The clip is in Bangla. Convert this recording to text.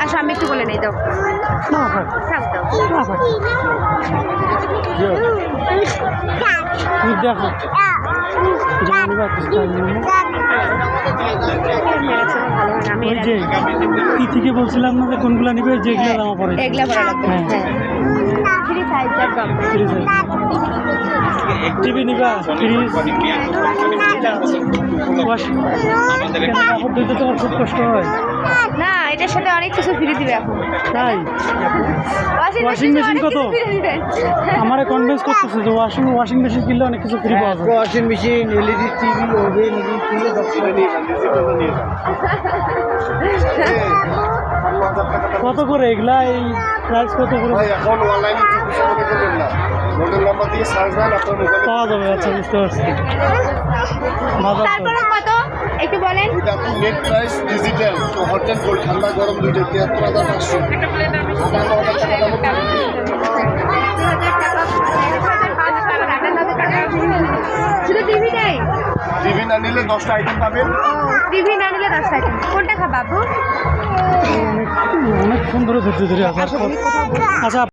আসো আমি একটু বলে নেই দাও। থাক দাও। দেখো। ওই যে তিথিকে বলছিলাম না যে কোনগুলো নিবে যেগুলো জামা পরে। এগুলা লাগবে হ্যাঁ। হ্যাঁ। ফ্রি সাইজ একদম টিভি নিবা কাপড় ধুতে তোমার খুব কষ্ট হয়। না এটার সাথে অনেক কিছু ফ্রি দিবে এখন। তাই? ওয়াশিং machine কত? আমারে কনভিন্স করতেছে যে ওয়াশিং ওয়াশিং মেশিন কিনলে অনেক কিছু ফ্রি পাওয়া যায় washing machine LED TV oven এগুলো কিনলে যান কত করে এগুলা? এই প্রাইস কত করে? ভাই এখন অনলাইনে চব্বিশ টাকা করবেন না মোবাইল নাম্বার দিয়ে সার্চ দেন আপনার মোবাইলে পাওয়া যাবে আচ্ছা বুঝতে পারছি বাজার তো। তারপরে কত একটু বলেন। এটা আপনি নেট প্রাইস ডিজিটাল তো হট অ্যান্ড কোল্ড ঠান্ডা গরম দুইটা তিয়াত্তর হাজার পাঁচশো শুধু টিভি না নিলে দশটা আইটেম পাবেন টিভি না নিলে দশ টাকা কোনটা খাবা বাবু? অনেক অনেক সুন্দর ধরে আছে। আচ্ছা